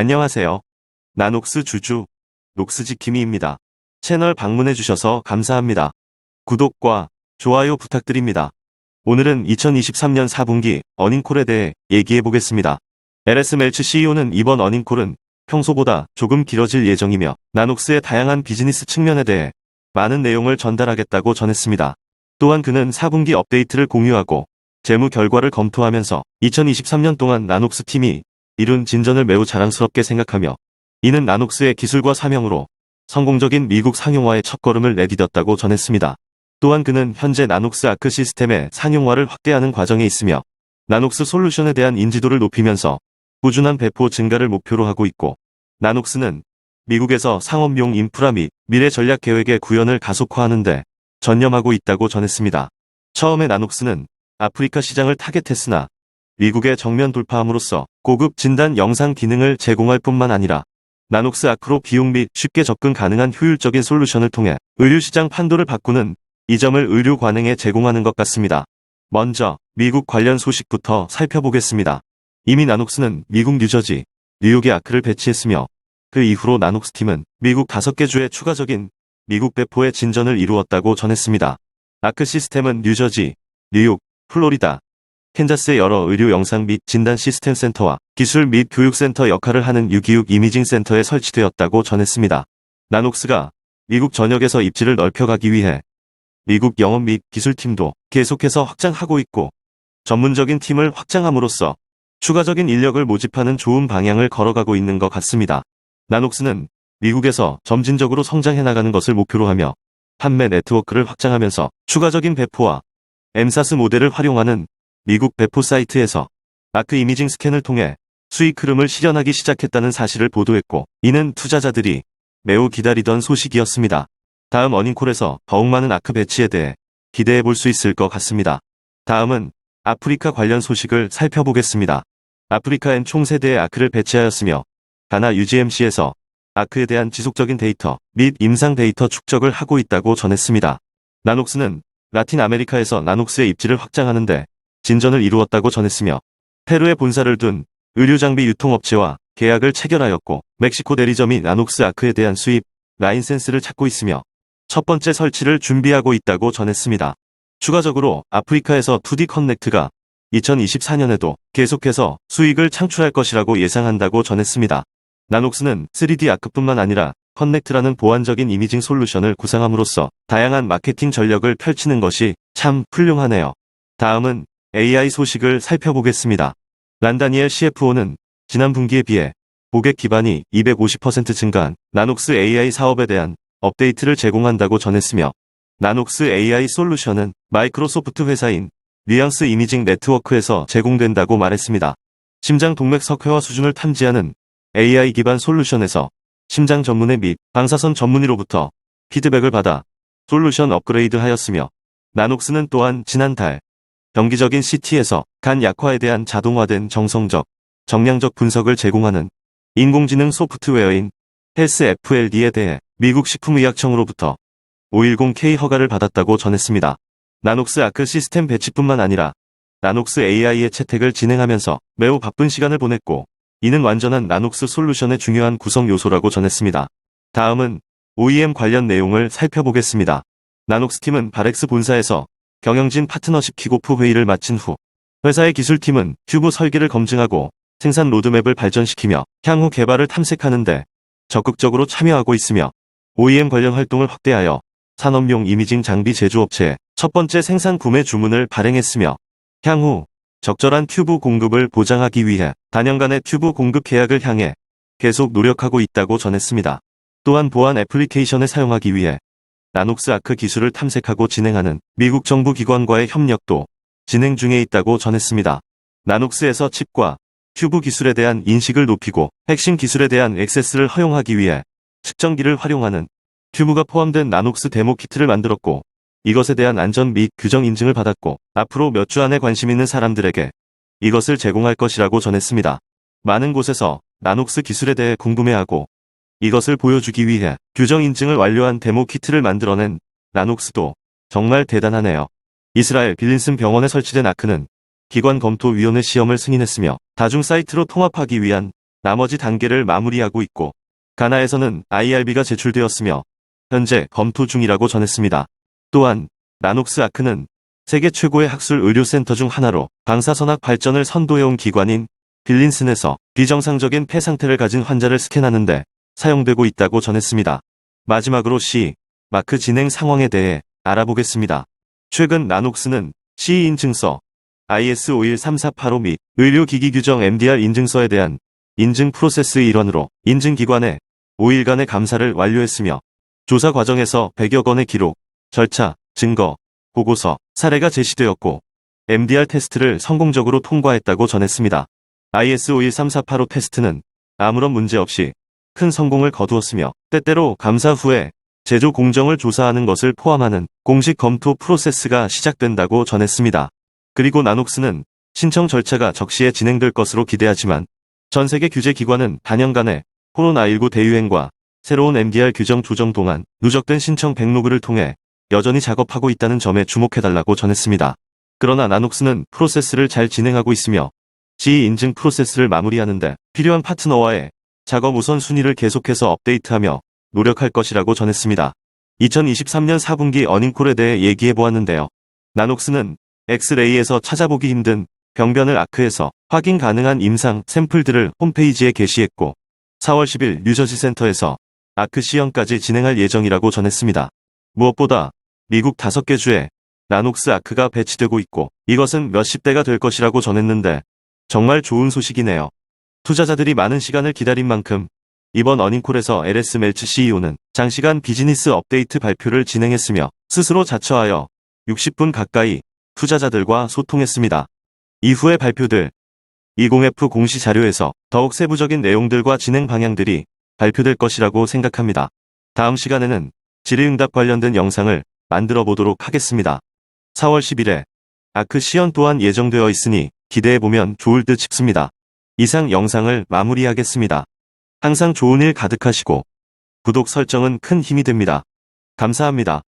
안녕하세요. 나 녹스 주주, 녹스지킴이입니다. 채널 방문해주셔서 감사합니다. 구독과 좋아요 부탁드립니다. 오늘은 2023년 4분기 어닝콜에 대해 얘기해보겠습니다. LS 멜츠 CEO는 이번 어닝콜은 평소보다 조금 길어질 예정이며 나녹스의 다양한 비즈니스 측면에 대해 많은 내용을 전달하겠다고 전했습니다. 또한 그는 4분기 업데이트를 공유하고 재무 결과를 검토하면서 2023년 동안 나녹스 팀이 이룬 진전을 매우 자랑스럽게 생각하며 이는 나녹스의 기술과 사명으로 성공적인 미국 상용화의 첫걸음을 내디뎠다고 전했습니다. 또한 그는 현재 나녹스 아크 시스템의 상용화를 확대하는 과정에 있으며 나녹스 솔루션에 대한 인지도를 높이면서 꾸준한 배포 증가를 목표로 하고 있고 나녹스는 미국에서 상업용 인프라 및 미래 전략 계획의 구현을 가속화하는 데 전념하고 있다고 전했습니다. 처음에 나녹스는 아프리카 시장을 타겟했으나 미국의 정면 돌파함으로써 고급 진단 영상 기능을 제공할 뿐만 아니라 나녹스 아크로 비용 및 쉽게 접근 가능한 효율적인 솔루션을 통해 의료시장 판도를 바꾸는 이 점을 의료 관행에 제공하는 것 같습니다. 먼저 미국 관련 소식부터 살펴보겠습니다. 이미 나녹스는 미국 뉴저지, 뉴욕에 아크를 배치했으며 그 이후로 나녹스 팀은 미국 5개 주에 추가적인 미국 배포의 진전을 이루었다고 전했습니다. 아크 시스템은 뉴저지, 뉴욕, 플로리다, 캔자스의 여러 의료 영상 및 진단 시스템 센터와 기술 및 교육센터 역할을 하는 유기육 이미징 센터에 설치되었다고 전했습니다. 나녹스가 미국 전역에서 입지를 넓혀가기 위해 미국 영업 및 기술팀도 계속해서 확장하고 있고 전문적인 팀을 확장함으로써 추가적인 인력을 모집하는 좋은 방향을 걸어가고 있는 것 같습니다. 나녹스는 미국에서 점진적으로 성장해 나가는 것을 목표로 하며 판매 네트워크를 확장하면서 추가적인 배포와 엠사스 모델을 활용하는 미국 배포 사이트에서 아크 이미징 스캔을 통해 수익 흐름을 실현하기 시작했다는 사실을 보도했고 이는 투자자들이 매우 기다리던 소식이었습니다. 다음 어닝콜에서 더욱 많은 아크 배치에 대해 기대해 볼 수 있을 것 같습니다. 다음은 아프리카 관련 소식을 살펴보겠습니다. 아프리카엔 총 3대의 아크를 배치하였으며 가나 UGMC에서 아크에 대한 지속적인 데이터 및 임상 데이터 축적을 하고 있다고 전했습니다. 나녹스는 라틴 아메리카에서 나녹스의 입지를 확장하는데 진전을 이루었다고 전했으며 페루에 본사를 둔 의료장비 유통업체와 계약을 체결하였고 멕시코 대리점이 나녹스 아크에 대한 수입 라인센스를 찾고 있으며 첫 번째 설치를 준비하고 있다고 전했습니다. 추가적으로 아프리카에서 2D 커넥트가 2024년에도 계속해서 수익을 창출할 것이라고 예상한다고 전했습니다. 나녹스는 3D 아크뿐만 아니라 커넥트라는 보완적인 이미징 솔루션을 구상함으로써 다양한 마케팅 전력을 펼치는 것이 참 훌륭하네요. 다음은 AI 소식을 살펴보겠습니다. 란다니엘 CFO는 지난 분기에 비해 고객 기반이 250% 증가한 나녹스 AI 사업에 대한 업데이트를 제공한다고 전했으며 나녹스 AI 솔루션은 마이크로소프트 회사인 뉘앙스 이미징 네트워크에서 제공된다고 말했습니다. 심장 동맥 석회화 수준을 탐지하는 AI 기반 솔루션에서 심장 전문의 및 방사선 전문의로부터 피드백을 받아 솔루션 업그레이드 하였으며 나녹스는 또한 지난달 정기적인 CT에서 간 약화에 대한 자동화된 정성적, 정량적 분석을 제공하는 인공지능 소프트웨어인 헬스 FLD에 대해 미국 식품의약청으로부터 510K 허가를 받았다고 전했습니다. 나녹스 아크 시스템 배치뿐만 아니라 나녹스 AI의 채택을 진행하면서 매우 바쁜 시간을 보냈고 이는 완전한 나녹스 솔루션의 중요한 구성 요소라고 전했습니다. 다음은 OEM 관련 내용을 살펴보겠습니다. 나녹스 팀은 바렉스 본사에서 경영진 파트너십 킥오프 회의를 마친 후 회사의 기술팀은 튜브 설계를 검증하고 생산 로드맵을 발전시키며 향후 개발을 탐색하는 데 적극적으로 참여하고 있으며 OEM 관련 활동을 확대하여 산업용 이미징 장비 제조업체에 첫 번째 생산 구매 주문을 발행했으며 향후 적절한 튜브 공급을 보장하기 위해 단연간의 튜브 공급 계약을 향해 계속 노력하고 있다고 전했습니다. 또한 보안 애플리케이션을 사용하기 위해 나녹스 아크 기술을 탐색하고 진행하는 미국 정부 기관과의 협력도 진행 중에 있다고 전했습니다. 나녹스에서 칩과 튜브 기술에 대한 인식을 높이고 핵심 기술에 대한 액세스를 허용하기 위해 측정기를 활용하는 튜브가 포함된 나녹스 데모 키트를 만들었고 이것에 대한 안전 및 규정 인증을 받았고 앞으로 몇 주 안에 관심 있는 사람들에게 이것을 제공할 것이라고 전했습니다. 많은 곳에서 나녹스 기술에 대해 궁금해하고 이것을 보여주기 위해 규정 인증을 완료한 데모 키트를 만들어낸 나녹스도 정말 대단하네요. 이스라엘 빌린슨 병원에 설치된 아크는 기관 검토위원회 시험을 승인했으며 다중 사이트로 통합하기 위한 나머지 단계를 마무리하고 있고 가나에서는 IRB가 제출되었으며 현재 검토 중이라고 전했습니다. 또한 나녹스 아크는 세계 최고의 학술 의료센터 중 하나로 방사선학 발전을 선도해온 기관인 빌린슨에서 비정상적인 폐 상태를 가진 환자를 스캔하는데 사용되고 있다고 전했습니다. 마지막으로 C 마크 진행 상황에 대해 알아보겠습니다. 최근 나녹스는 C 인증서 IS 51345및 의료기기 규정 MDR 인증서에 대한 인증 프로세스의 일환으로 인증기관에 5일간의 감사를 완료했으며 조사 과정에서 100여 건의 기록, 절차, 증거, 보고서, 사례가 제시되었고 MDR 테스트를 성공적으로 통과했다고 전했습니다. IS 51345 테스트는 아무런 문제 없이 큰 성공을 거두었으며 때때로 감사 후에 제조 공정을 조사하는 것을 포함하는 공식 검토 프로세스가 시작된다고 전했습니다. 그리고 나녹스는 신청 절차가 적시에 진행될 것으로 기대하지만 전 세계 규제 기관은 단연간에 코로나19 대유행과 새로운 MDR 규정 조정 동안 누적된 신청 백로그를 통해 여전히 작업하고 있다는 점에 주목해달라고 전했습니다. 그러나 나녹스는 프로세스를 잘 진행하고 있으며 지위 인증 프로세스를 마무리하는데 필요한 파트너와의 작업 우선순위를 계속해서 업데이트하며 노력할 것이라고 전했습니다. 2023년 4분기 어닝콜에 대해 얘기해 보았는데요. 나녹스는 엑스레이에서 찾아보기 힘든 병변을 아크에서 확인 가능한 임상 샘플들을 홈페이지에 게시했고 4월 10일 뉴저지 센터에서 아크 시연까지 진행할 예정이라고 전했습니다. 무엇보다 미국 5개 주에 나녹스 아크가 배치되고 있고 이것은 몇십 대가 될 것이라고 전했는데 정말 좋은 소식이네요. 투자자들이 많은 시간을 기다린 만큼 이번 어닝콜에서 LS 멜츠 CEO는 장시간 비즈니스 업데이트 발표를 진행했으며 스스로 자처하여 60분 가까이 투자자들과 소통했습니다. 이후의 발표들 20F 공시 자료에서 더욱 세부적인 내용들과 진행 방향들이 발표될 것이라고 생각합니다. 다음 시간에는 질의응답 관련된 영상을 만들어 보도록 하겠습니다. 4월 10일에 아크 시연 또한 예정되어 있으니 기대해보면 좋을 듯 싶습니다. 이상 영상을 마무리하겠습니다. 항상 좋은 일 가득하시고 구독 설정은 큰 힘이 됩니다. 감사합니다.